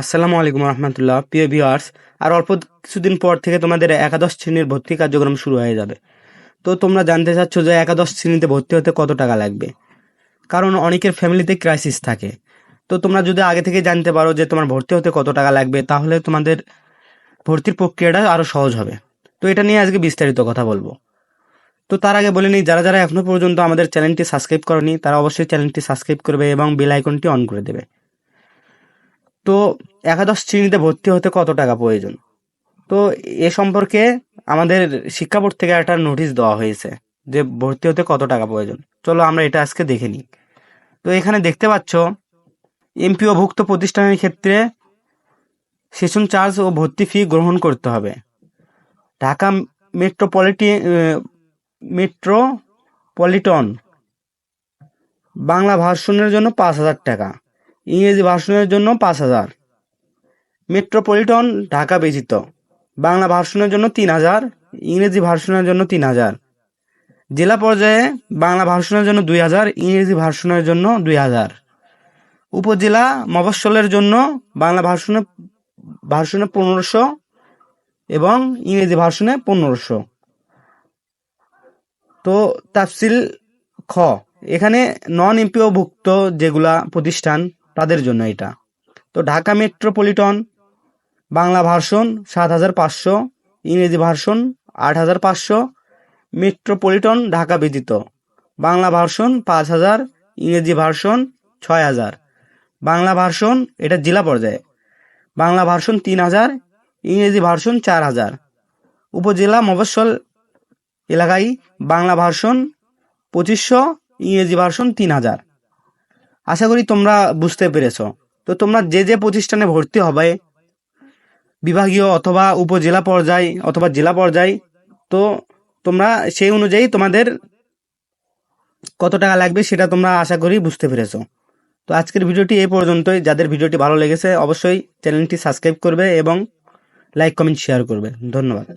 আসসালামু আলাইকুম রহমতুল্লাহ। প্রিয় ভিউয়ার্স, আর অল্প কিছুদিন পর থেকে তোমাদের একাদশ শ্রেণির ভর্তি কার্যক্রম শুরু হয়ে যাবে। তো তোমরা জানতে চাচ্ছ যে একাদশ শ্রেণীতে ভর্তি হতে কত টাকা লাগবে। কারণ অনেকের ফ্যামিলিতে ক্রাইসিস থাকে। তো তোমরা যদি আগে থেকে জানতে পারো যে তোমার ভর্তি হতে কত টাকা লাগবে, তাহলে তোমাদের ভর্তির প্রক্রিয়াটা আরও সহজ হবে। তো এটা নিয়ে আজকে বিস্তারিত কথা বলব। তো তার আগে বলে নিই, যারা যারা এখনও পর্যন্ত আমাদের চ্যানেলটি সাবস্ক্রাইব করেনি, তারা অবশ্যই চ্যানেলটি সাবস্ক্রাইব করবে এবং বেল আইকনটি অন করে দেবে। তো একাদশ শ্রেণীতে ভর্তি হতে কত টাকা প্রয়োজন? তো এ সম্পর্কে আমাদের শিক্ষা বোর্ড থেকে একটা নোটিশ দেওয়া হয়েছে যে ভর্তি হতে কত টাকা প্রয়োজন। চলো আমরা এটা আজকে দেখে নিই। তো এখানে দেখতে পাচ্ছ এমপিও ভুক্ত প্রতিষ্ঠানের ক্ষেত্রে সেশন চার্জ ও ভর্তি ফি গ্রহণ করতে হবে। ঢাকা মেট্রোপলিটি মেট্রোপলিটন বাংলা ভার্সনের জন্য পাঁচ হাজার টাকা। ইংরেজি ভার্সনের জন্য পাঁচ হাজার। মেট্রোপলিটন, ঢাকা ব্যতীত বাংলা ভার্সনের জন্য তিন হাজার, ইংরেজি ভার্সনের জন্য তিন হাজার। জেলা পর্যায়ে বাংলা ভার্সনের জন্য দুই হাজার, ইংরেজি ভার্সনের জন্য দুই হাজার। উপজেলা মফস্বলের জন্য বাংলা ভার্সনে ভার্সনে পনেরোশো এবং ইংরেজি ভার্সনে পনেরোশো। তো তাফসিল খ। এখানে নন এমপিও ভুক্ত যেগুলা প্রতিষ্ঠান তাদের জন্য এটা। তো ঢাকা মেট্রোপলিটন, বাংলা ভার্সন সাত হাজার পাঁচশো, ইংরেজি ভার্সন আট হাজার পাঁচশো, মেট্রোপলিটন ঢাকা ব্যতীত। বাংলা ভার্সন পাঁচ হাজার, ইংরেজি ভার্সন ছয় হাজার। বাংলা ভার্সন এটা জেলা পর্যায়ে। বাংলা ভার্সন তিন হাজার, ইংরেজি ভার্সন চার হাজার। উপজেলা মফস্বল এলাকায় বাংলা ভার্সন পঁচিশশো, ইংরেজি ভার্সন তিন হাজার। আশা করি তোমরা বুঝতে পেরেছ। তো তোমরা যে যে প্রতিষ্ঠানে ভর্তি হবে, বিভাগীয় অথবা উপজেলা পর্যায় অথবা জেলা পর্যায়, তো তোমরা সেই অনুযায়ী তোমাদের কত টাকা লাগবে সেটা তোমরা আশা করি বুঝতে পেরেছ। তো আজকের ভিডিওটি এই পর্যন্তই। যাদের ভিডিওটি ভালো লেগেছে, অবশ্যই চ্যানেলটি সাবস্ক্রাইব করবে এবং লাইক, কমেন্ট, শেয়ার করবে। ধন্যবাদ।